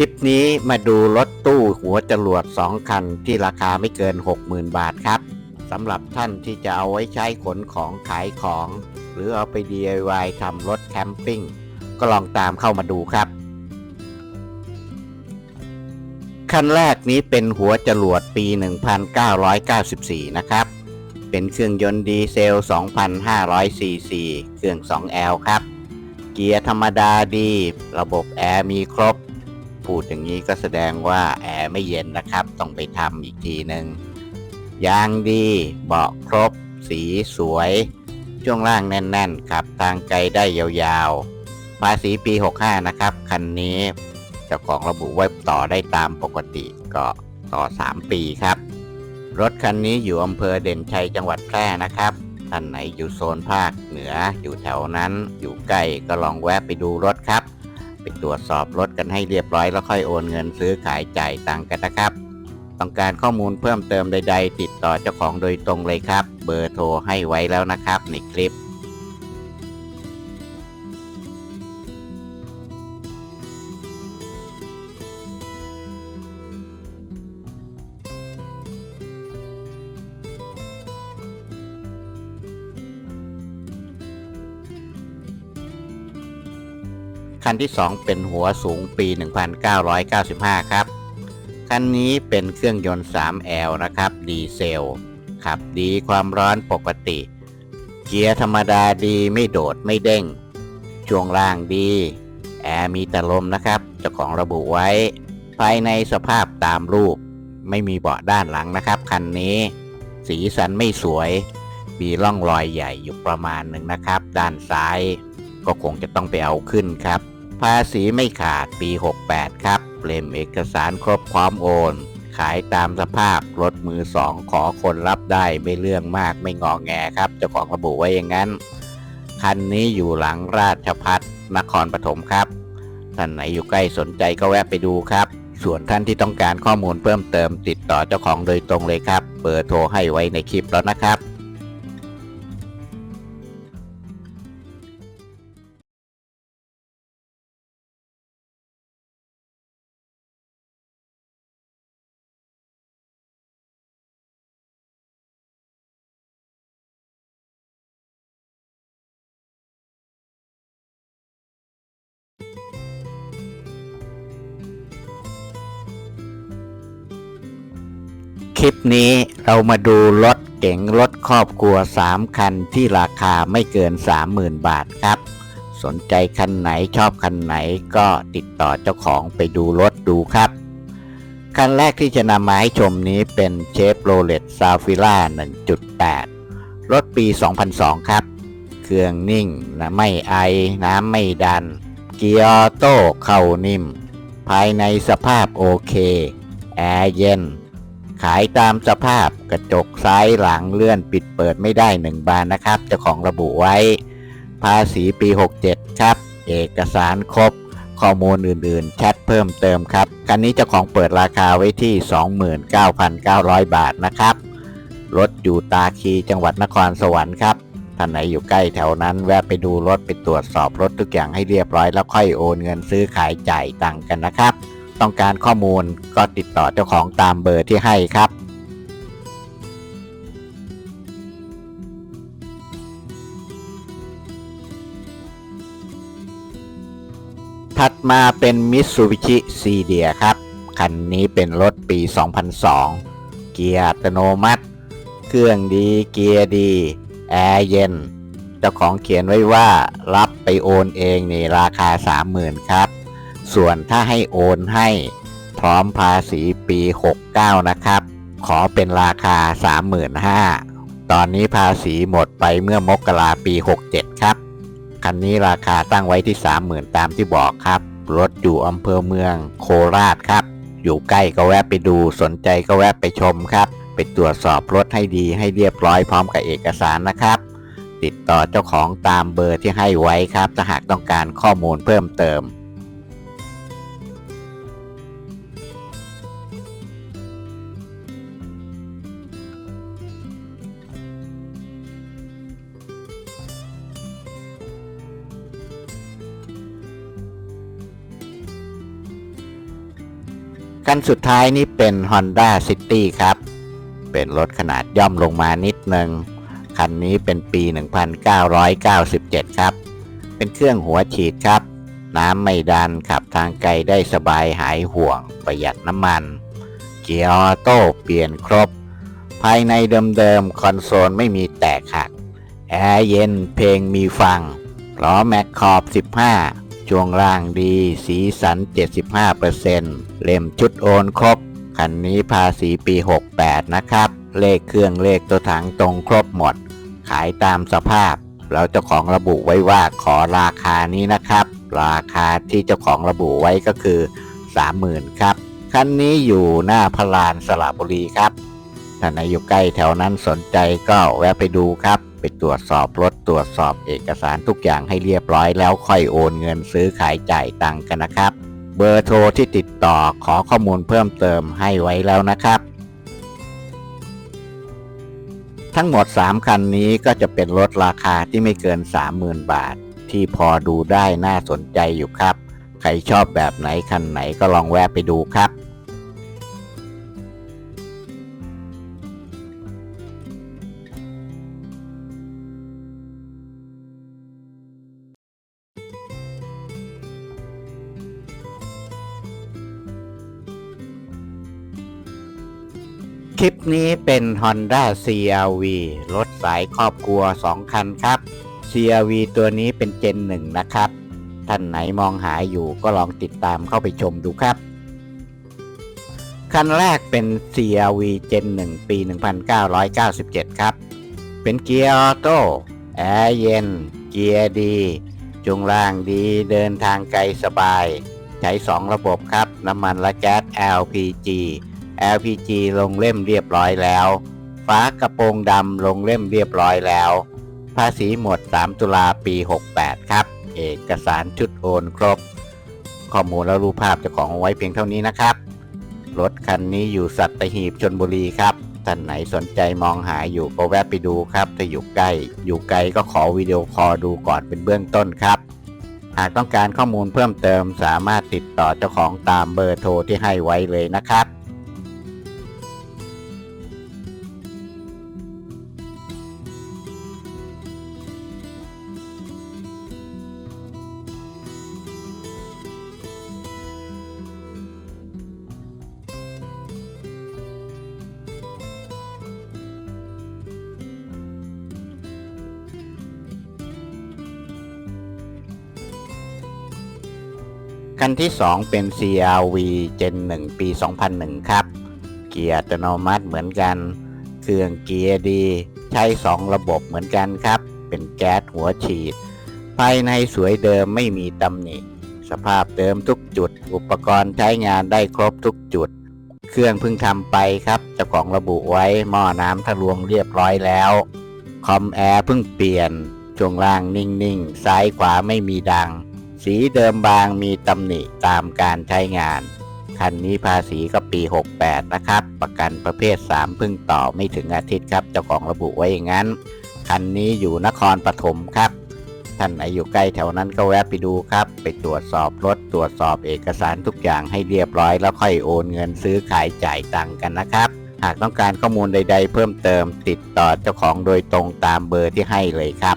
ลิปนี้มาดูรถตู้หัวจรวด 2 คันที่ราคาไม่เกิน 60,000 บาทครับสำหรับท่านที่จะเอาไว้ใช้ขนของขายของ หรือเอาไป DIY ทำรถแคมปิ้ง ก็ลองตามเข้ามาดูครับ คันแรกนี้เป็นหัวจรวดปี 1994 นะครับ เป็นเครื่องยนต์ดีเซล 2,500ซีซีเครื่อง 2L ครับ เกียร์ธรรมดาดี ระบบแอร์มีครบ พูดอย่างนี้ก็แสดงว่าแอร์ไม่เย็นนะครับ ต้องไปทำอีกทีหนึ่งยางดีเบาะครบ สีสวย ช่วงล่างแน่นๆครับทางไกลได้ยาวๆ ภาษีปี 65 นะครับ คันนี้เจ้าของระบุไว้ต่อได้ตามปกติก็ต่อ 3 ปีครับ รถคันนี้อยู่อำเภอเด่นชัยจังหวัดแพร่นะครับท่านไหนอยู่โซนภาคเหนืออยู่แถวนั้นอยู่ใกล้ก็ลองแวะไปดูรถครับ ตรวจสอบรถกันให้เรียบร้อยแล้วค่อยโอนเงินซื้อขายจ่ายตังกันนะครับ ต้องการข้อมูลเพิ่มเติมใด ๆ ติดต่อเจ้าของโดยตรงเลยครับ เบอร์โทรให้ไว้แล้วนะครับในคลิป คันที่ 2 เป็นหัวสูงปี 1995 ครับ คันนี้เป็นเครื่องยนต์ 3L นะครับ ดีเซล ขับดีความร้อนปกติ เกียร์ธรรมดาดีไม่โดดไม่เด้ง ช่วงล่างดี แอร์มีแต่ลมนะครับเจ้าของระบุไว้ ภายในสภาพตามรูป ไม่มีเบาะด้านหลังนะครับ คันนี้ สีสันไม่สวย มีร่องรอยใหญ่อยู่ประมาณหนึ่งนะครับ ด้านซ้ายก็คงจะต้องไปเอาขึ้นครับ ภาษีไม่ขาดปี 68 ครับ เล่มเอกสารครบพร้อมโอน ขายตามสภาพรถมือสองขอคนรับได้ไม่เรื่องมากไม่งอแงครับ เจ้าของระบุไว้อย่างนั้น คันนี้อยู่หลังราชพัฒนครปฐมครับ ท่านไหนอยู่ใกล้สนใจก็แวะไปดูครับ ส่วนท่านที่ต้องการข้อมูลเพิ่มเติมติดต่อเจ้าของโดยตรงเลยครับ เบอร์โทรให้ไว้ในคลิปแล้วนะครับ คลิปนี้เรามาดูรถเก๋งรถครอบครัว 3 คันที่ราคาไม่เกิน 30,000 บาทครับ สนใจคันไหนชอบคันไหนก็ติดต่อเจ้าของไปดูรถดูครับ คันแรกที่จะนำมาให้ชมนี้เป็นเชฟโรเลตซาฟิล่า1.8 รถปี 2002 ครับ เครื่องนิ่งนะไม่ไอ น้ำไม่ดัน เกียร์โต้เข้านิ่ม ภายในสภาพโอเค แอร์เย็น ขายตามสภาพกระจกซ้ายหลังเลื่อนปิดเปิดไม่ได้หนึ่งบานนะครับเจ้าของระบุไว้ ภาษีปี 67 ครับ เอกสารครบ ข้อมูลอื่นๆ แชทเพิ่มเติมครับ คันนี้เจ้าของเปิดราคาไว้ที่ 29,900 บาทนะครับ รถอยู่ตาคีจังหวัดนครสวรรค์ครับท่านไหนอยู่ใกล้แถวนั้น แวะไปดูรถไปตรวจสอบรถทุกอย่างให้เรียบร้อยแล้วค่อยโอนเงินซื้อขายจ่ายตังกันนะครับ ต้องการข้อมูลก็ติดต่อเจ้าของตามเบอร์ที่ให้ครับ ถัดมาเป็น Mitsubishi c d e r ครับ คันนี้เป็นรถปี 2002 เกียร์อัตโนมัติ เครื่องดีเกียร์ดี แอร์เย็น เจ้าของเขียนไว้ว่ารับไปโอนเองในราคา 30,000 ครับ ส่วนถ้าให้โอนให้พร้อมภาษีปี 69 นะครับ ขอเป็นราคา 35,000 ตอนนี้ภาษีหมดไปเมื่อมกราปี 67 ครับ คันนี้ราคาตั้งไว้ที่ 30,000 ตามที่บอกครับ รถอยู่อำเภอเมืองโคราชครับ อยู่ใกล้ก็แวะไปดู สนใจก็แวะไปชมครับ ไปตรวจสอบรถให้ดีให้เรียบร้อยพร้อมกับเอกสารนะครับ ติดต่อเจ้าของตามเบอร์ที่ให้ไว้ครับ ถ้าหากต้องการข้อมูลเพิ่มเติม คันสุดท้ายนี้เป็น Honda City ครับ เป็นรถขนาดย่อมลงมานิดนึง คันนี้เป็นปี 1997 ครับ เป็นเครื่องหัวฉีดครับ น้ำไม่ดันขับทางไกลได้สบายหายห่วง ประหยัดน้ำมัน เกียร์ออโต้เปลี่ยนครบ ภายในเดิมๆ คอนโซลไม่มีแตกหัก แอร์เย็นเพลงมีฟังล้อแม็กขอบ 15 ช่วงล่างดี สีสัน 75%เล่มชุดโอนครบ คันนี้ภาษีปี 68 นะครับ เลขเครื่องเลขตัวถังตรงครบหมด ขายตามสภาพ แล้วเจ้าของระบุไว้ว่าขอราคานี้นะครับ ราคาที่เจ้าของระบุไว้ก็คือ 30,000 ครับ คันนี้อยู่หน้าพระลานสระบุรีครับถ้าไหนอยู่ใกล้แถวนั้นสนใจก็แวะไปดูครับ ไปตรวจสอบรถตรวจสอบเอกสารทุกอย่างให้เรียบร้อยแล้วค่อยโอนเงินซื้อขายจ่ายตังกันนะครับ เบอร์โทรที่ติดต่อขอข้อมูลเพิ่มเติมให้ไว้แล้วนะครับ ทั้งหมด 3 คันนี้ก็จะเป็นรถราคาที่ไม่เกิน 30,000 บาท ที่พอดูได้น่าสนใจอยู่ครับ ใครชอบแบบไหนคันไหนก็ลองแวะไปดูครับ คลิปนี้เป็น Honda CRV รถสายครอบครัว 2 คันครับ CRV ตัวนี้เป็นเจนหนึ่งนะครับ ท่านไหนมองหาอยู่ก็ลองติดตามเข้าไปชมดูครับ คันแรกเป็น CRV เจน1ปี 1997 ครับ เป็นเกียร์ออโต้แอร์เย็น เกียร์ดี จุงล่างดีเดินทางไกลสบาย ใช้ 2 ระบบครับ น้ำมันและแก๊ส LPG LPG ลงเล่มเรียบร้อยแล้วฝากระโปรงดำลงเล่มเรียบร้อยแล้ว ภาษีหมด 3 ตุลาปี 68 ครับ เอกสารชุดโอนครบ ข้อมูลและรูปภาพเจ้าของไว้เพียงเท่านี้นะครับ รถคันนี้อยู่สัตหีบชนบุรีครับท่านไหนสนใจมองหาอยู่ก็แวะไปดูครับถ้าอยู่ใกล้ อยู่ไกลก็ขอวิดีโอคอลดูก่อนเป็นเบื้องต้นครับ หากต้องการข้อมูลเพิ่มเติมสามารถติดต่อเจ้าของตามเบอร์โทรที่ให้ไว้เลยนะครับ คันที่ 2 เป็น CRV Gen 1 ปี 2001 ครับ เกียร์อัตโนมัติเหมือนกัน เครื่องเกียร์ดี ใช้ 2 ระบบเหมือนกันครับ เป็นแก๊สหัวฉีด ภายในสวยเดิมไม่มีตำหนิ สภาพเดิมทุกจุด อุปกรณ์ใช้งานได้ครบทุกจุด เครื่องเพิ่งทำไปครับเจ้าของระบุไว้หม้อน้ำทะลวงเรียบร้อยแล้ว คอมแอร์เพิ่งเปลี่ยนช่วงล่างนิ่งๆ ซ้ายขวาไม่มีดัง สีเดิมบางมีตำหนิตามการใช้งาน คันนี้ภาษีก็ปี 68 นะครับ ประกันประเภท 3พิ่งต่อไม่ถึงอาทิตย์ครับ เจ้าของระบุไว้อย่างนั้น คันนี้อยู่นครปฐมครับ ท่านไหนอยู่ใกล้แถวนั้นก็แวะไปดูครับ ไปตรวจสอบรถตรวจสอบเอกสารทุกอย่างให้เรียบร้อยแล้วค่อยโอนเงินซื้อขายจ่ายตังกันนะครับ หากต้องการข้อมูลใด ๆ เพิ่มเติม ติดต่อเจ้าของโดยตรงตามเบอร์ที่ให้เลยครับ